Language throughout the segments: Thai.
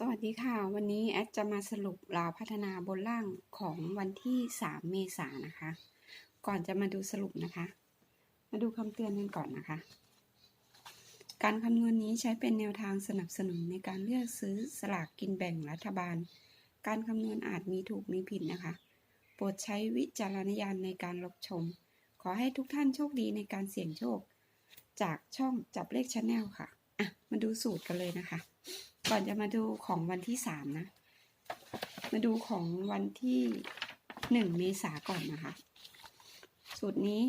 สวัสดีค่ะ วันนี้แอดจะมาสรุปราวพัฒนาบนล่างของวันที่ 3 เมษายนนะคะ ก่อนจะมาดูสรุปนะคะ มาดูคำเตือนกันก่อนนะคะ การคำนวณนี้ใช้เป็นแนวทางสนับสนุนในการเลือกซื้อสลากกินแบ่งรัฐบาล การคำนวณอาจมีถูกมีผิดนะคะ โปรดใช้วิจารณญาณในการรับชม ขอให้ทุกท่านโชคดีในการเสี่ยงโชค จากช่องจับเลขชาแนลค่ะ อะ มาดูสูตรกันเลยนะคะ ก่อนจะมาดูของวันที่สามนะ มาดูของวันที่หนึ่งเมษาก่อนนะคะ สูตรนี้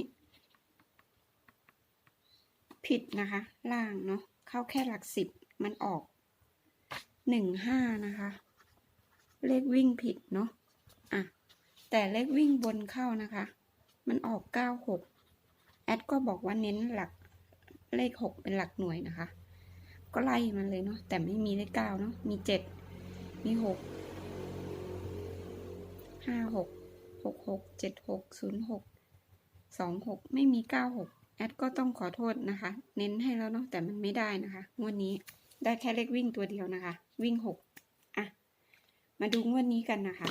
ผิดนะคะ ล่างเนาะเข้าแค่หลักสิบมันออกหนึ่งห้านะคะ เลขวิ่งผิดเนาะอะแต่เลขวิ่งบนเข้านะคะ มันออกเก้าหกแอดก็บอกว่าเน้นหลักเลขหกเป็นหลักหน่วยนะคะ ก็ไล่มันเลยเนาะแต่ไม่มีเลขเก้าเนาะมีเจ็ดมีหกห้าหกหกหกเจ็ดหกศูนย์หกสองหกไม่มีเก้าหกแอดก็ต้องขอโทษนะคะ เน้นให้แล้วเนาะแต่มันไม่ได้นะคะงวดนี้ได้แค่เลขวิ่งตัวเดียวนะคะ วิ่งหกอะมาดูงวดนี้กันนะคะ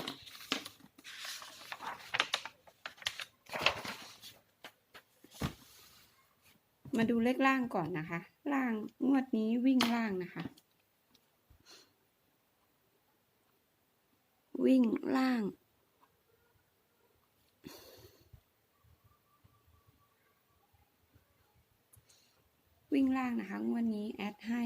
มาดูเลขล่างก่อนนะคะ ล่างงวดนี้วิ่งล่างนะคะ วิ่งล่าง วิ่งล่างนะคะงวดนี้แอดให้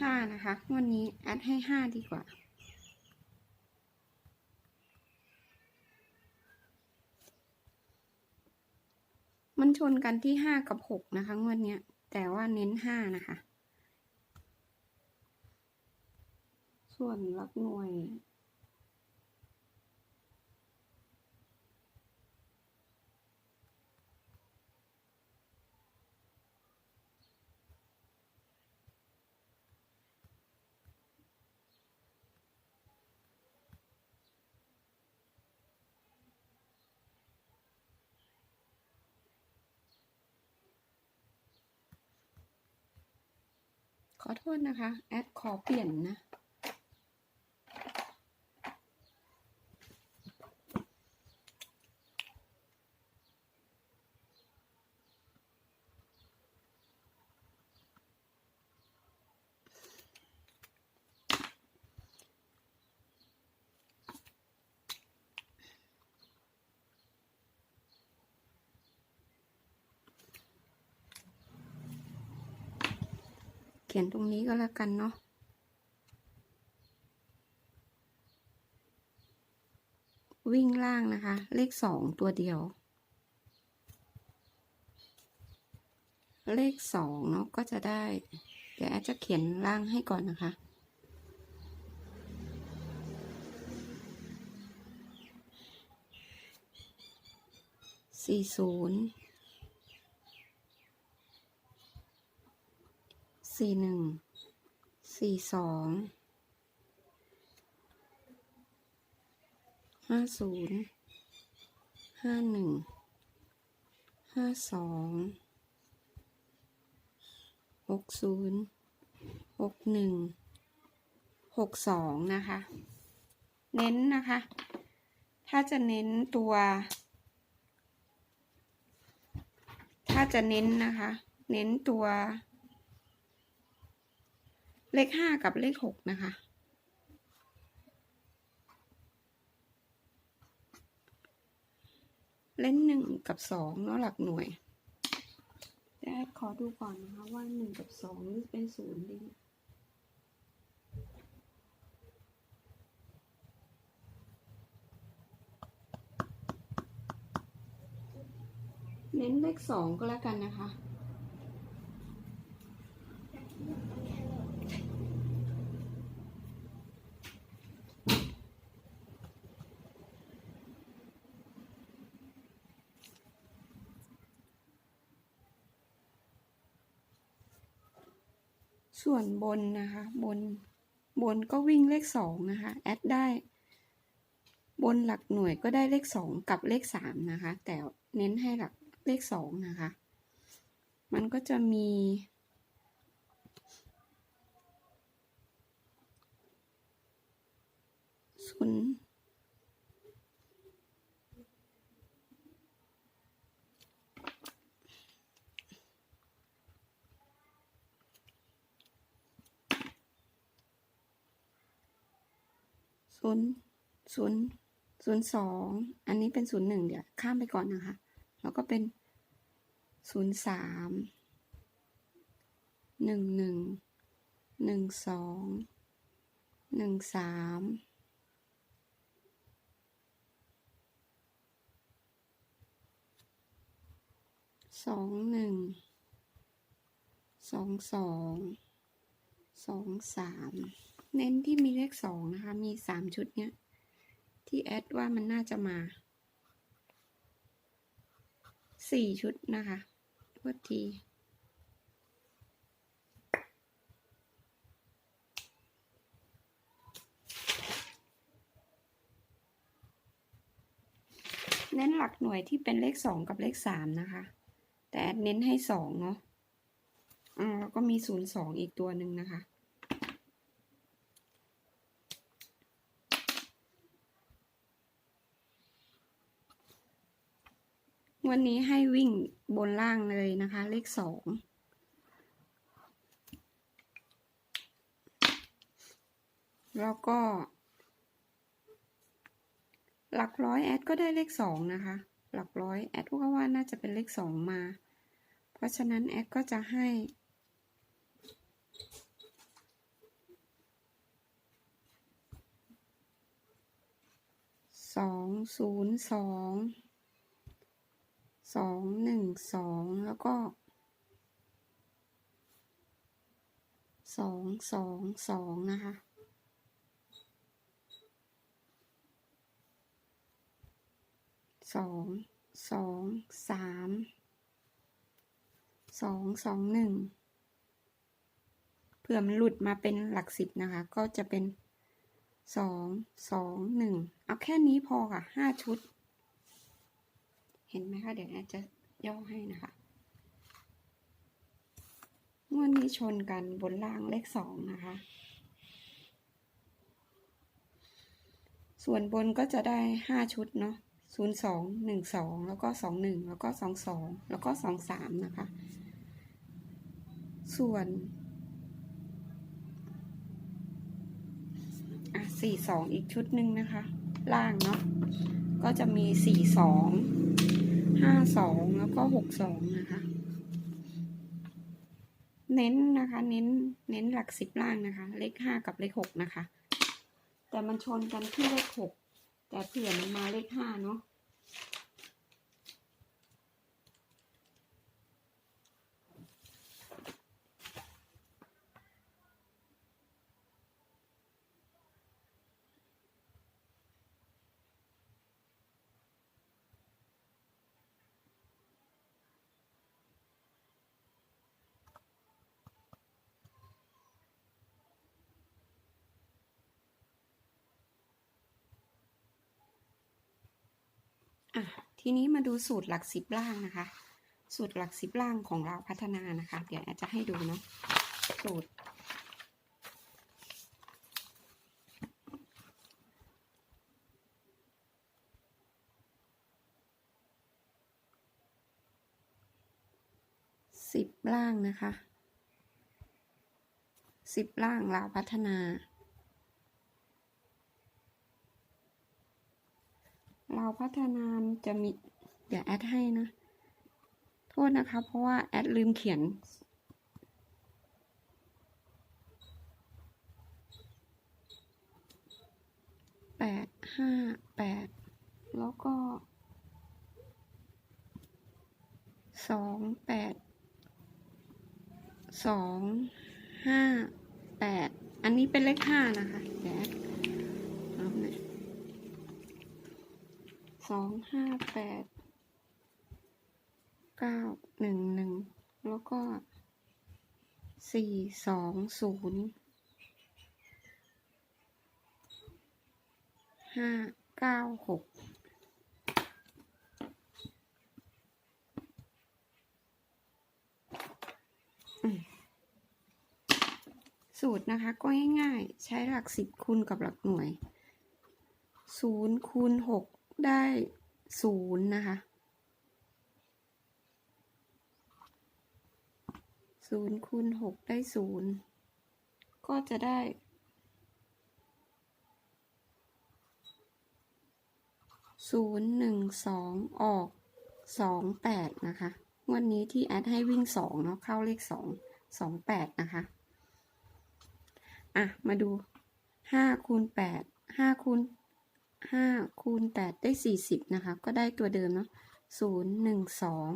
ห้านะคะงวดนี้แอดให้ห้าดีกว่า มันชนกันที่ห้ากับหกนะคะงวดนี้แต่ว่าเน้นห้านะคะ ส่วนลักหน่วย ขอโทษนะคะ แอดขอเปลี่ยนนะ ขียนตรงนี้ก็แล้วกันเนาะวิ่งล่างนะคะ เลขสองตัวเดียว เลขสองเนาะก็จะได้ เดี๋ยวแอดจะเขียนล่างให้ก่อนนะคะสี่ศูนย์ สี่หนึ่งสี่สองห้าศูนย์ห้าหนึ่งห้าสองหกศูนย์หกหนึ่งหกสองนะคะ เน้นนะคะ ถ้าจะเน้นตัว ถ้าจะเน้นนะคะ เน้นตัว เลขห้ากับเลขหกนะคะ เล่นหนึ่งกับสองเนาะหลักหน่วยเดี๋ยวแอดขอดูก่อนนะคะว่าหนึ่งกับสองนี่เป็นศูนย์ดีเน้นเลขสองก็แล้วกันนะคะ ส่วนบนนะคะ บนบนก็วิ่งเลขสองนะคะ แอดได้ บนหลักหน่วยก็ได้เลขสองกับเลขสามนะคะ แต่เน้นให้หลักเลขสองนะคะ มันก็จะมีศูนย์ ศูนย์ศูนย์ศูนย์สองอันนี้เป็นศูนย์หนึ่งเดี๋ยวข้ามไปก่อนนะคะ แล้วก็เป็นศูนย์สามหนึ่งหนึ่งหนึ่งสองหนึ่งสามสองหนึ่งสองสองสองสาม เน้นที่มีเลขสองนะคะ มีสามชุดเนี้ย ที่แอดว่ามันน่าจะมาสี่ชุดนะคะโทษทีเน้นหลักหน่วยที่เป็นเลขสองกับเลขสามนะคะ แต่แอดเน้นให้สองเนาะอ่าแล้วก็มีศูนย์สองอีกตัวหนึ่งนะคะ วันนี้ให้วิ่งบนล่างเลยนะคะ เลขสองแล้วก็ หลักร้อยแอดก็ได้เลขสองนะคะ หลักร้อยแอดก็ว่าน่าจะเป็นเลขสองมา เพราะฉะนั้นแอดก็จะให้สองศูนย์สอง สองหนึ่งสองแล้วก็สองสองสองนะคะ สองสองสามสองสองหนึ่งเผื่อมันหลุดมาเป็นหลักสิบนะคะ ก็จะเป็นสองสองหนึ่งเอาแค่นี้พอค่ะห้าชุด เห็นไหมคะ เดี๋ยวแอดจะย่อให้นะคะงวดนี้ชนกันบนล่างเลขสองนะคะ ส่วนบนก็จะได้ห้าชุดเนาะศูนย์สองหนึ่งสองแล้วก็สองหนึ่งแล้วก็สองสองแล้วก็สองสามนะคะ ส่วนอะสี่สองอีกชุดหนึ่งนะคะ ล่างเนาะก็จะมีสี่สอง สองแล้วก็หกสองนะคะ เน้นนะคะ เน้น เน้นหลักสิบล่างนะคะ เลขห้ากับเลขหกนะคะ แต่มันชนกันที่เลขหกแต่เผื่อมันมาเลขห้าเนาะ อะทีนี้มาดูสูตรหลักสิบล่างนะคะ สูตรหลักสิบล่างของเราพัฒนานะคะ เดี๋ยวอาจจะให้ดูเนาะสูตร สิบล่างนะคะสิบล่างเราพัฒนา ราพัฒนานจะมี เดี๋ยวแอดให้นะ โทษนะคะ เพราะว่าแอดลืมเขียน แปดห้าแปด แล้วก็ สองแปด สองห้าแปด อันนี้เป็นเลขห้านะคะ เดี๋ยวแอดเอาหน่อย สองห้าแปดเก้าหนึ่งหนึ่งแล้วก็สี่สองศูนย์ห้าเก้าหกสูตรนะคะก็ง่ายๆใช้หลักสิบคูณกับหลักหน่วยศูนย์คูณหก ได้ศูนย์นะคะศูนย์คูณหกได้ศูนย์ก็จะได้ศูนย์หนึ่งสองออกสองแปดนะคะวันนี้ที่แอดให้วิ่งสองเนาะเข้าเลขสองสองแปดนะคะ อะ มาดูห้าคูณแปดห้าคูณ ห้าคูณแปดได้สี่สิบนะคะ ก็ได้ตัวเดิมเนาะศูนย์หนึ่งสอง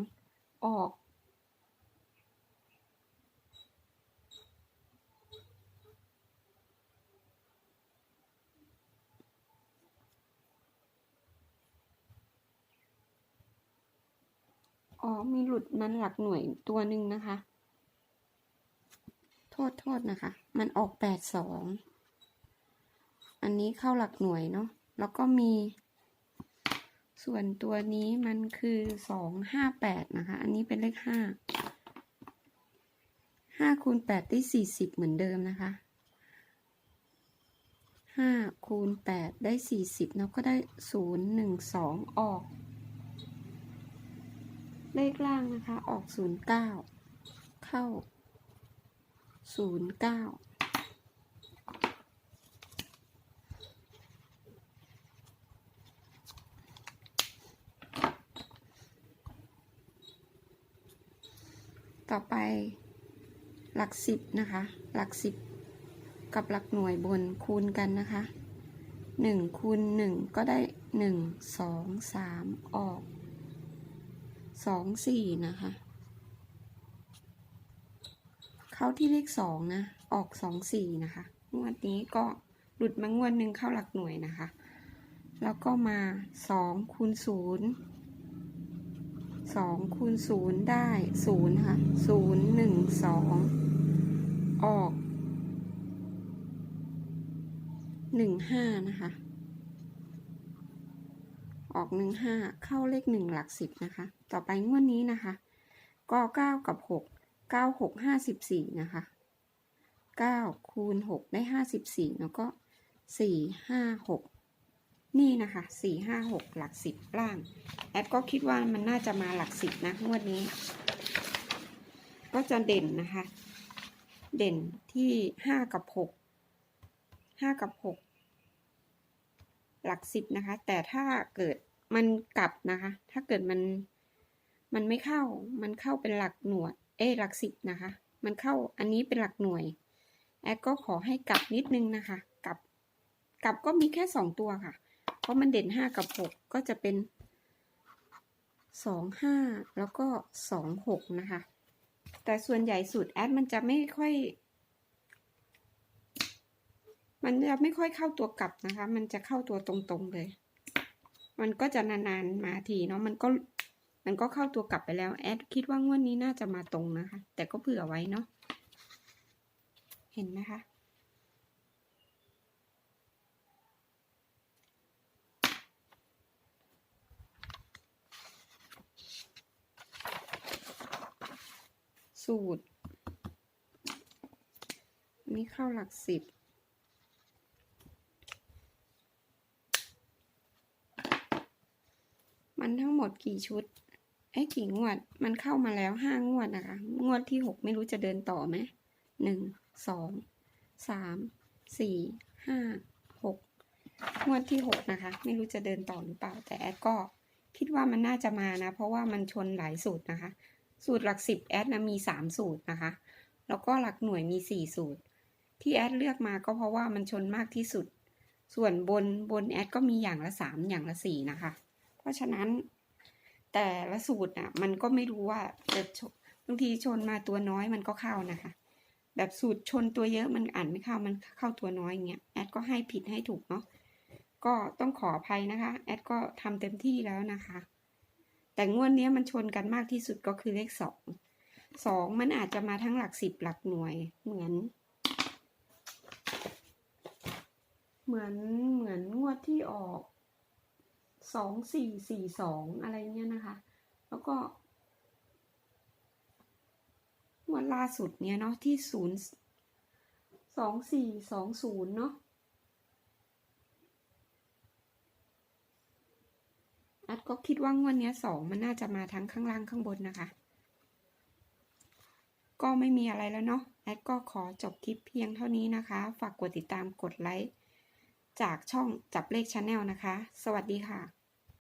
ออก อ๋อ มีหลุดมันหลักหน่วยตัวหนึ่งนะคะ โทษโทษนะคะ มันออกแปดสองอันนี้เข้าหลักหน่วยเนาะ แล้วก็มี ส่วนตัวนี้มันคือสองห้าแปดนะคะ อันนี้เป็นเลขห้าห้าคูณแปดได้สี่สิบเหมือนเดิมนะคะห้าคูณแปดได้สี่สิบแล้วก็ได้ศูนย์หนึ่งสองออก เลขล่างนะคะ ออกศูนย์เก้าเข้าศูนย์เก้าต่อไปหลั กสิบนะคะ หลักสิบกับหลักหน่วยบนคูณกันนะคะหนึ่งคูณหนึ่งก็ได้หนึ่งสองสามออกสองสี่นะคะ เข้าที่เลขสองนะ ออกสองสี่นะคะงวดนี้ก็หลุดมางวดหนึ่งเข้าหลักหน่วยนะคะ แล้วก็มาสองคูณศูนย์สองคูณศูนย์ได้ศูนย์ค่ะศูนย์หนึ่งสอง ออกหนึ่งห้านะคะ ออกหนึ่งห้าเข้าเลขหนึ่งหลักสิบนะคะ ต่อไปงวดนี้นะคะ ก็เก้ากับหกเก้าหกห้าสิบสี่นะคะเก้าคูณหกได้ห้าสิบสี่แล้วก็สี่ห้าหกนี่นะคะสี่ห้าหกหลักสิบล่าง แอดก็คิดว่ามันน่าจะมาหลักสิบนะงวดนี้ ก็จะเด่นนะคะ เด่นที่ห้ากับหกห้ากับหกหลักสิบนะคะ แต่ถ้าเกิดมันกลับนะคะ ถ้าเกิดมันมันไม่เข้า มันเข้าเป็นหลักหน่วย เอ้หลักสิบนะคะ มันเข้าอันนี้เป็นหลักหน่วย แอดก็ขอให้กลับนิดนึงนะคะ กลับ กลับก็มีแค่สองตัวค่ะ เพราะมันเด่นห้ากับหกก็จะเป็นสองห้าแล้วก็สองหกนะคะ แต่ส่วนใหญ่สูตรแอดมันจะไม่ค่อย มันจะไม่ค่อยเข้าตัวกลับนะคะ มันจะเข้าตัวตรงๆเลย มันก็จะนานๆมาทีเนาะ มันก็ มันก็เข้าตัวกลับไปแล้ว แอดคิดว่างวดนี้น่าจะมาตรงนะคะ แต่ก็เผื่อไว้เนาะ เห็นไหมคะ สูตรอันนี้เข้าหลักสิบ มันทั้งหมดกี่ชุด ไอ้กี่งวด มันเข้ามาแล้วห้างวดนะคะ งวดที่หกไม่รู้จะเดินต่อไหมหนึ่ง สอง สาม สี่ ห้า หก งวดที่หกนะคะ ไม่รู้จะเดินต่อหรือเปล่า แต่แอดก็คิดว่ามันน่าจะมานะ เพราะว่ามันชนหลายสูตรนะคะ สูตรหลักสิบแอดนะมีสามสูตรนะคะ แล้วก็หลักหน่วยมีสี่สูตร ที่แอดเลือกมาก็เพราะว่ามันชนมากที่สุด ส่วนบนบนแอดก็มีอย่างละสามอย่างละสี่นะคะ เพราะฉะนั้นแต่ละสูตรอะมันก็ไม่รู้ว่าจะบางทีชนมาตัวน้อยมันก็เข้านะคะ แบบสูตรชนตัวเยอะมันอ่านไม่เข้ามันเข้าตัวน้อยอย่างเงี้ยแอดก็ให้ผิดให้ถูกเนาะก็ต้องขออภัยนะคะ แอดก็ทำเต็มที่แล้วนะคะ แต่งวดนี้มันชนกันมากที่สุดก็คือเลขสองสองมันอาจจะมาทั้งหลักสิบหลักหน่วยเหมือน เหมือนเหมือนงวดที่ออกสองสี่สี่สองอะไรเงี้ยนะคะ แล้วก็งวดล่าสุดเนี้ยเนาะที่ศูนย์สองสี่สองศูนย์เนาะ แอดก็คิดว่างวดนี้สองมันน่าจะมาทั้งข้างล่างข้างบนนะคะ ก็ไม่มีอะไรแล้วเนาะแอดก็ขอจบคลิปเพียงเท่านี้นะคะ ฝากกดติดตามกดไลค์จากช่องจับเลขชาแนลนะคะ สวัสดีค่ะ